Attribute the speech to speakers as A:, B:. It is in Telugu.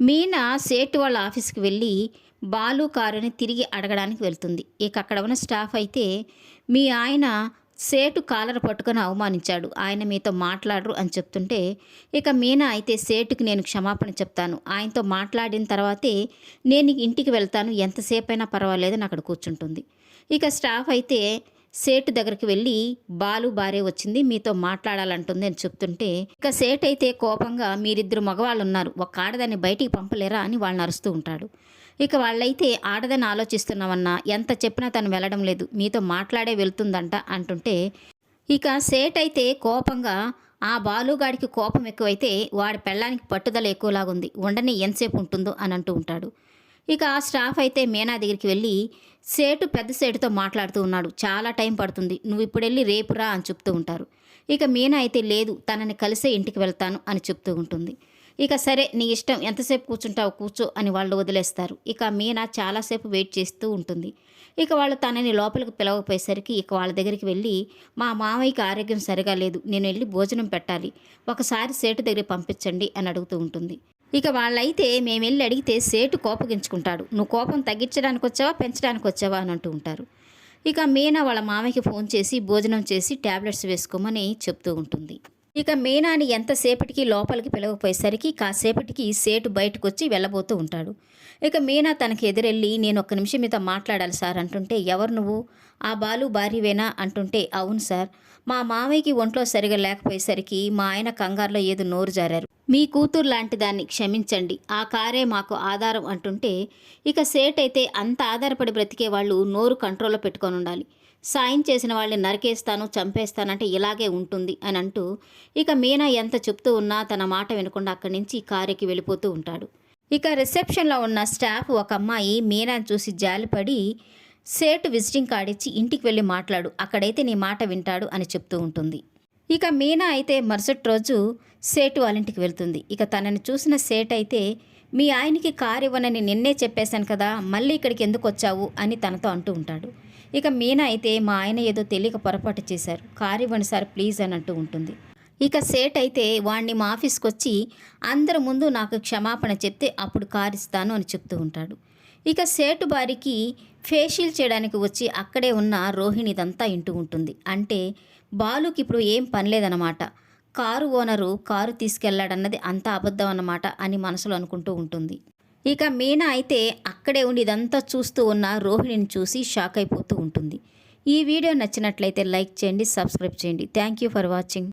A: మీనా సేటు వాళ్ళ ఆఫీస్కి వెళ్ళి బాలు కారుని తిరిగి అడగడానికి వెళ్తుంది. ఇక అక్కడ ఉన్న స్టాఫ్ అయితే మీ ఆయన సేటు కాలర్ పట్టుకొని అవమానించాడు. ఆయన మీతో మాట్లాడరు అని చెప్తుంటే ఇక మీనా అయితే సేటుకి నేను క్షమాపణ చెప్తాను. ఆయనతో మాట్లాడిన తర్వాతే నేను ఇంటికి వెళ్తాను. ఎంతసేపైనా పర్వాలేదని అక్కడ కూర్చుంటుంది. ఇక స్టాఫ్ అయితే సేటు దగ్గరికి వెళ్ళి బాలు భార్య వచ్చింది మీతో మాట్లాడాలంటుంది అని చెప్తుంటే ఇక సేట్ అయితే కోపంగా మీరిద్దరు మగవాళ్ళు ఉన్నారు ఒక ఆడదాన్ని బయటికి పంపలేరా అని వాళ్ళని అరుస్తూ ఉంటాడు. ఇక వాళ్ళైతే ఆడదని ఆలోచిస్తున్నామన్నా ఎంత చెప్పినా తను వెళ్ళడం లేదు మీతో మాట్లాడే వెళ్తుందంట అంటుంటే ఇక సేట్ అయితే కోపంగా ఆ బాలుగాడికి కోపం ఎక్కువైతే వాడి పెళ్ళానికి పట్టుదల ఎక్కువలాగుంది ఉండని ఎంతసేపు ఉంటుందో అని అంటూ ఉంటాడు. ఇక ఆ స్టాఫ్ అయితే మీనా దగ్గరికి వెళ్ళి సేటు పెద్ద సేటుతో మాట్లాడుతూ ఉన్నాడు. చాలా టైం పడుతుంది. నువ్వు ఇప్పుడు వెళ్ళి రేపు రా అని చెప్తూ ఉంటారు. ఇక మీనా అయితే లేదు తనని కలిసే ఇంటికి వెళ్తాను అని చెప్తూ ఉంటుంది. ఇక సరే నీ ఇష్టం ఎంతసేపు కూర్చుంటావు కూర్చో అని వాళ్ళు వదిలేస్తారు. ఇక మీనా చాలాసేపు వెయిట్ చేస్తూ ఉంటుంది. ఇక వాళ్ళు తనని లోపలికి పిలవకపోయేసరికి ఇక వాళ్ళ దగ్గరికి వెళ్ళి మా మామయ్యకి ఆరోగ్యం సరిగా లేదు నేను వెళ్ళి భోజనం పెట్టాలి ఒకసారి సేటు దగ్గర పంపించండి అని అడుగుతూ ఉంటుంది. ఇక వాళ్ళైతే మేము వెళ్ళి అడిగితే సేటు కోపగించుకుంటాడు. నువ్వు కోపం తగ్గించడానికి వచ్చావా పెంచడానికి వచ్చావా అని అంటూ ఉంటారు. ఇక మీనా వాళ్ళ మామయ్యకి ఫోన్ చేసి భోజనం చేసి ట్యాబ్లెట్స్ వేసుకోమని చెప్తూ ఉంటుంది. ఇక మీనాని ఎంతసేపటికి లోపలికి పిలవపోయేసరికి కాసేపటికి సేటు బయటకు వచ్చి వెళ్ళబోతూ ఉంటాడు. ఇక మీనా తనకి ఎదురెళ్ళి నేను ఒక్క నిమిషం మీతో మాట్లాడాలి సార్ అంటుంటే ఎవరు నువ్వు? ఆ బాలు భార్యవేనా? అంటుంటే అవును సార్. మా మామయ్యకి ఒంట్లో సరిగా లేకపోయేసరికి మా ఆయన కంగారులో ఏదో నోరు జారారు. మీ కూతురు లాంటి దాన్ని క్షమించండి. ఆ కారే మాకు ఆధారం అంటుంటే ఇక సేట్ అయితే అంత ఆధారపడి బ్రతికే వాళ్ళు నోరు కంట్రోల్లో పెట్టుకొని ఉండాలి. సాయం చేసిన వాళ్ళని నరికేస్తాను చంపేస్తానంటే ఇలాగే ఉంటుంది అని అంటూ ఇక మీనా ఎంత చెప్తూ ఉన్నా తన మాట వినకుండా అక్కడి నుంచి కారుకి వెళ్ళిపోతూ ఉంటాడు. ఇక రిసెప్షన్లో ఉన్న స్టాఫ్ ఒక అమ్మాయి మీనాను చూసి జాలిపడి సేటు విజిటింగ్ కార్డ్ ఇచ్చి ఇంటికి వెళ్ళి మాట్లాడు అక్కడైతే నీ మాట వింటాడు అని చెప్తూ ఉంటుంది. ఇక మీనా అయితే మరుసటి రోజు సేటు వాళ్ళ ఇంటికి వెళ్తుంది. ఇక తనని చూసిన సేట్ అయితే మీ ఆయనకి కారు ఇవ్వనని నిన్నే చెప్పేశాను కదా మళ్ళీ ఇక్కడికి ఎందుకు వచ్చావు? అని తనతో అంటూ ఉంటాడు. ఇక మీనా అయితే మా ఆయన ఏదో తెలియక పొరపాటు చేశారు. కారు ఇవ్వండి సార్ ప్లీజ్ అని అంటూ ఉంటుంది. ఇక సేట్ అయితే వాణ్ణి మా ఆఫీస్కి వచ్చి అందరి ముందు నాకు క్షమాపణ చెప్తే అప్పుడు కారు ఇస్తాను అని చెప్తూ ఉంటాడు. ఇక సేటు బారికి ఫేషియల్ చేయడానికి వచ్చి అక్కడే ఉన్న రోహిణిదంతా ఇంటూ ఉంటుంది. అంటే బాలుకి ఇప్పుడు ఏం పనిలేదన్నమాట కారు ఓనరు కారు తీసుకెళ్ళాడన్నది అంత అబద్ధం అన్నమాట అని మనసులో అనుకుంటూ ఉంటుంది. ఇక మీనా అయితే అక్కడే ఉండి ఇదంతా చూస్తూ ఉన్న రోహిణిని చూసి షాక్ అయిపోతూ ఉంటుంది. ఈ వీడియో నచ్చినట్లయితే లైక్ చేయండి సబ్స్క్రైబ్ చేయండి. Thank you for watching.